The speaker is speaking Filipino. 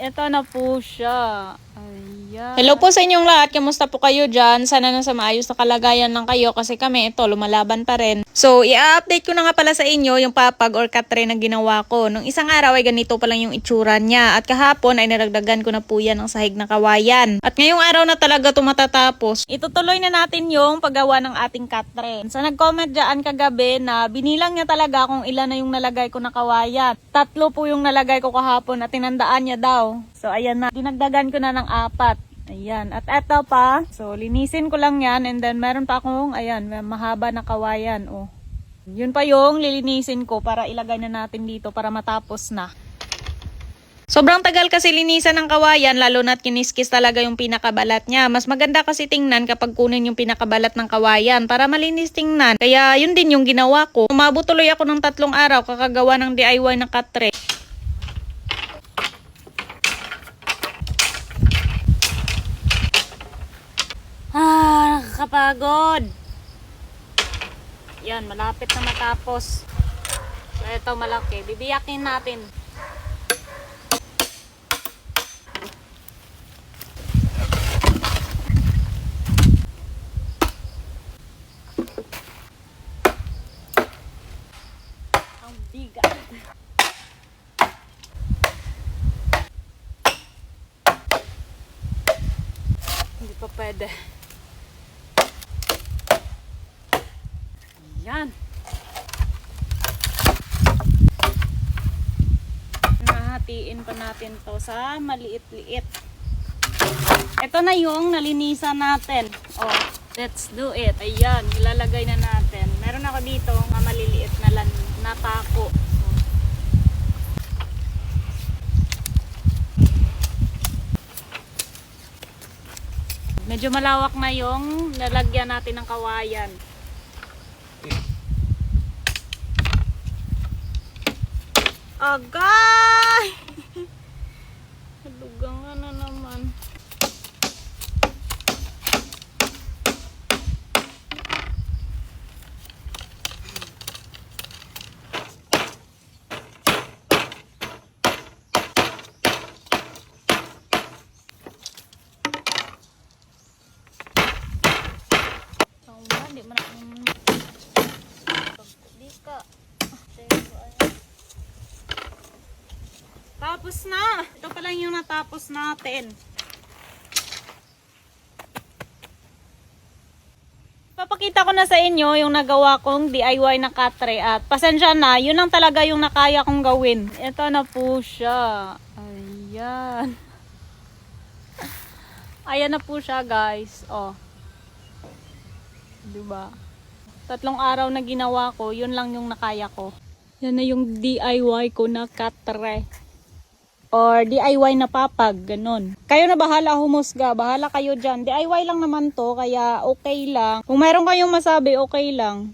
ito na po siya. Ayan. Hello po sa inyong lahat. Kamusta po kayo dyan? Sana nasa maayos na kalagayan lang kayo kasi kami ito lumalaban pa rin. So, i-update ko na nga pala sa inyo yung papag or katre na ginawa ko. Nung isang araw ay ganito pa lang yung itsura niya. At kahapon ay naragdagan ko na po yan ng sahig na kawayan. At ngayong araw na talaga ito matatapos. Itutuloy na natin yung paggawa ng ating katre. So, nag-comment dyan kagabi na binilang niya talaga kung ilan na yung nalagay ko na kawayan. Tatlo po yung nalagay ko kahapon at tinandaan niya daw. So, ayan na. Dinagdagan ko na ng apat. Ayan. At eto pa. So, linisin ko lang yan. And then, meron pa akong, ayan, mahaba na kawayan. Oh. Yun pa yung lilinisin ko para ilagay na natin dito para matapos na. Sobrang tagal kasi linisan ng kawayan, lalo na't kiniskis talaga yung pinakabalat niya. Mas maganda kasi tingnan kapag kunin yung pinakabalat ng kawayan para malinis tingnan. Kaya yun din yung ginawa ko. Umabot tuloy ako ng tatlong araw kakagawa ng DIY ng katre. Nakakapagod. Yan, malapit na matapos. So, ito malaki. Bibiyakin natin. Ang bigat. Hindi pa pwede. Yan. Nahatiin pa natin to sa maliit-liit. Ito na yung nalinisan natin. Oh, let's do it. Ayan, ilalagay na natin. Meron ako dito nga maliliit na, lan, na pako. Medyo malawak na yung lalagyan natin ng kawayan. Agay! Halugang na naman. Ang wala, di man ako Di ka. Tapos na! Ito pa lang yung natapos natin. Papakita ko na sa inyo yung nagawa kong DIY na katre at pasensya na, yun lang talaga yung nakaya kong gawin. Ito na po siya. Ayan. Ayan na po siya guys. Oh. Diba? Tatlong araw na ginawa ko, yun lang yung nakaya ko. Yan na yung DIY ko na katre. Or DIY na papag, ganun. Kayo na bahala humusga, bahala kayo dyan. DIY lang naman to, kaya okay lang. Kung meron kayong masabi, okay lang.